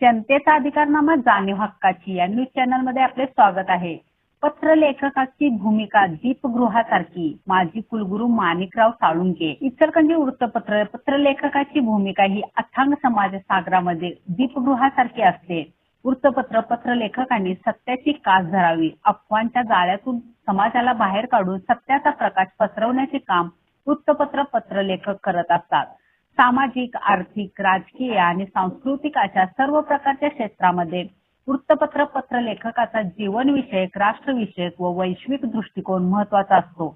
जनतेचा अधिकारनामा जाणीव हक्काची. या न्यूज चॅनलमध्ये आपले स्वागत आहे. पत्रलेखकाची भूमिका दीपगृहासारखी. माजी कुलगुरू माणिकराव साळुंके इचलकंजी वृत्तपत्र पत्रलेखकाची भूमिका ही अथांग समाज सागरामध्ये दीपगृहासारखी असते. वृत्तपत्र पत्रलेखकांनी सत्याची कास धरावी. अफवांच्या जाळ्यातून समाजाला बाहेर काढून सत्याचा प्रकाश पसरवण्याचे काम वृत्तपत्र पत्रलेखक करत असतात. सामाजिक आर्थिक राजकीय आणि सांस्कृतिक अशा सर्व प्रकारच्या क्षेत्रामध्ये वृत्तपत्र पत्रलेखकाचा जीवनविषयक राष्ट्रविषयक व वैश्विक दृष्टिकोन महत्त्वाचा असतो.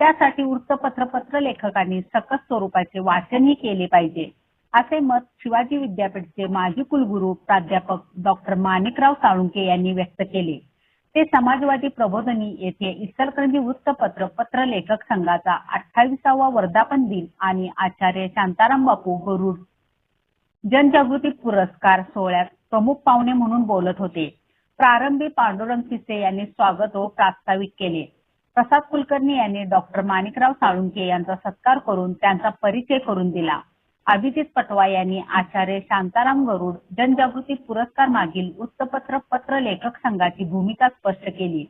त्यासाठी वृत्तपत्र पत्रलेखकांनी सकस स्वरूपाचे वाचनही केले पाहिजे. असे मत शिवाजी विद्यापीठचे माजी कुलगुरू प्राध्यापक डॉक्टर माणिकराव साळुंके यांनी व्यक्त केले. ते समाजवादी प्रबोधनी येथे इचलकरंजी वृत्तपत्र पत्रलेखक संघाचा अठ्ठावीसावा वर्धापन दिन आणि आचार्य शांताराम बापू गरुड जनजागृती पुरस्कार सोहळ्यात प्रमुख पाहुणे म्हणून बोलत होते. प्रारंभी पांडुरंग पिसे यांनी स्वागत व प्रास्ताविक केले. प्रसाद कुलकर्णी यांनी डॉक्टर माणिकराव साळुंके यांचा सत्कार करून त्यांचा परिचय करून दिला. अभिजित पटवा यांनी आचार्य शांताराम गरुड जनजागृती पुरस्कार मागील वृत्तपत्र पत्र लेखक संघाची भूमिका स्पष्ट केली.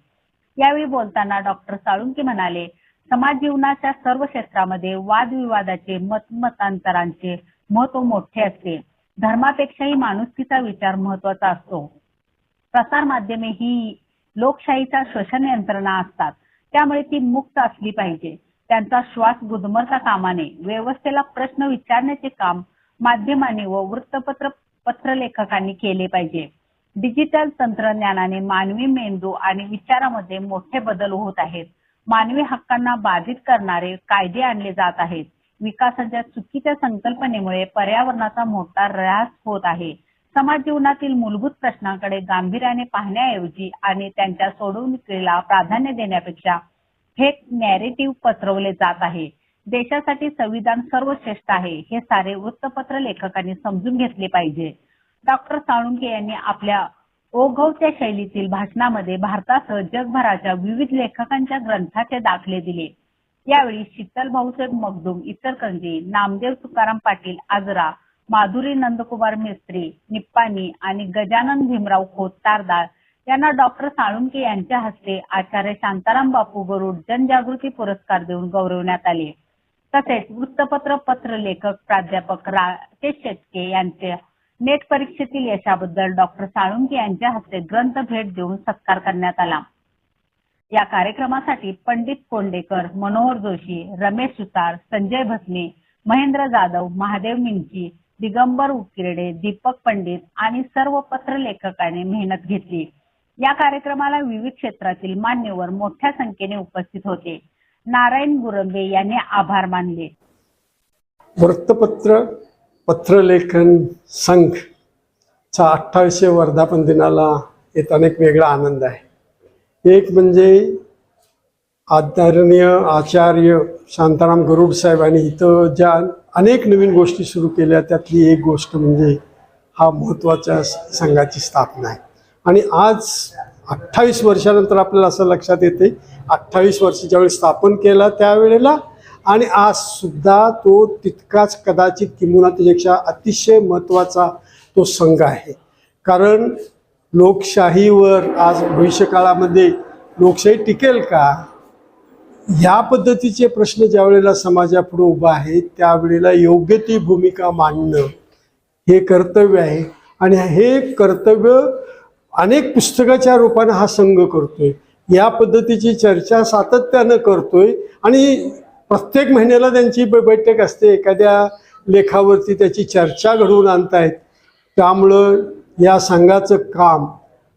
यावेळी बोलताना डॉक्टर साळुंके म्हणाले समाज जीवनाच्या सर्व क्षेत्रामध्ये वादविवादाचे मतमतांतरांचे महत्त्व मोठे असते. धर्मापेक्षाही माणुसकीचा विचार महत्त्वाचा असतो. प्रसार माध्यमे ही लोकशाहीचा श्वसन यंत्रणा असतात. त्यामुळे ती मुक्त असली पाहिजे. त्यांचा श्वास गुदमरता कामाने व्यवस्थेला प्रश्न विचारण्याचे काम माध्यमांनी व वृत्तपत्र पत्रलेखकांनी केले पाहिजे. डिजिटल तंत्रज्ञानाने मानवी मेंदू आणि विचारामध्ये मोठे बदल होत आहेत. मानवी हक्कांना बाधित करणारे कायदे आणले जात आहेत. विकासाच्या चुकीच्या संकल्पनेमुळे पर्यावरणाचा मोठा ऱ्हास होत आहे. समाज जीवनातील मूलभूत प्रश्नांकडे गांभीर्याने पाहण्याऐवजी आणि त्यांच्या सोडवणुकीला प्राधान्य देण्यापेक्षा हे नॅरेटिव्ह पसरवले जात आहे. देशासाठी संविधान सर्वश्रेष्ठ आहे हे सारे वृत्तपत्र लेखकांनी समजून घेतले पाहिजे. डॉक्टर साळुंके यांनी आपल्या ओघवच्या शैलीतील भाषणामध्ये भारतासह जगभराच्या विविध लेखकांच्या ग्रंथाचे दाखले दिले. यावेळी शीतल भाऊसाहेब इतर कंजी नामदेव तुकाराम पाटील आजरा माधुरी नंदकुमार मिस्त्री निप्पाणी आणि गजानन भीमराव खोत त्यांना डॉक्टर साळुंके यांच्या हस्ते आचार्य शांताराम बापू गरुड जनजागृती पुरस्कार देऊन गौरवण्यात आले. तसेच वृत्तपत्र पत्र लेखक प्राध्यापक राकेश शेटके यांचे नेट परीक्षेतील यशाबद्दल डॉक्टर साळुंके यांच्या हस्ते ग्रंथ भेट देऊन सत्कार करण्यात आला. या कार्यक्रमासाठी पंडित कोंडेकर मनोहर जोशी रमेश सुतार संजय भसने महेंद्र जाधव महादेव मिंची दिगंबर उकिरडे दीपक पंडित आणि सर्व पत्रलेखकांनी मेहनत घेतली. या कार्यक्रमाला विविध क्षेत्रातील मान्यवर मोठ्या संख्येने उपस्थित होते. नारायण गुरंबे यांनी आभार मानले. वृत्तपत्र पत्रलेखन संघचा अठ्ठावीसशे वर्धापन दिनाला येत अनेक वेगळा आनंद आहे. एक म्हणजे आदरणीय आचार्य शांताराम गरुड साहेबांनी इथं ज्या अनेक नवीन गोष्टी सुरू केल्या त्यातली एक गोष्ट म्हणजे हा महत्त्वाच्या संघाची स्थापना आहे. आणि आज अठ्ठावीस वर्षानंतर आपल्याला असं लक्षात येते अठ्ठावीस वर्ष ज्यावेळी स्थापन केला त्यावेळेला आणि आज सुद्धा तो तितकाच कदाचित किंवा त्याच्यापेक्षा अतिशय महत्त्वाचा तो संघ आहे. कारण लोकशाहीवर आज भविष्यकाळामध्ये लोकशाही टिकेल का? ह्या पद्धतीचे प्रश्न ज्या वेळेला समाजापुढे उभा आहे त्यावेळेला योग्य ती भूमिका मांडणं हे कर्तव्य आहे. आणि हे कर्तव्य अनेक पुस्तकाच्या रूपाने हा संघ करतोय. या पद्धतीची चर्चा सातत्यानं करतोय आणि प्रत्येक महिन्याला त्यांची ब- बैठक असते. एखाद्या लेखावरती त्याची चर्चा घडवून आणतायत. त्यामुळं या संघाचं काम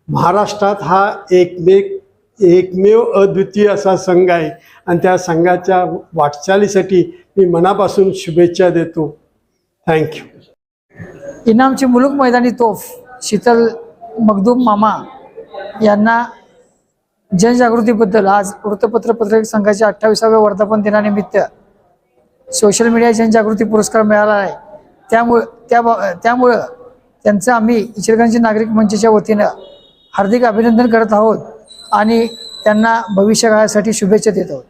महाराष्ट्रात हा एकमेक एकमेव अद्वितीय असा संघ आहे. आणि त्या संघाच्या वाटचालीसाठी मी मनापासून शुभेच्छा देतो. थँक्यू. इनामची मुलुक मैदानी तोफ शीतल मगदूम मामा यांना जनजागृतीबद्दल आज वृत्तपत्र पत्रकार संघाच्या अठ्ठावीसाव्या वर्धापन दिनानिमित्त सोशल मीडिया जनजागृती पुरस्कार मिळाला आहे. त्यामुळे त्या त्यामुळं त्यांचं आम्ही इचलकरंजी नागरिक मंचच्या वतीनं हार्दिक अभिनंदन करत आहोत आणि त्यांना भविष्यकाळासाठी शुभेच्छा देत आहोत.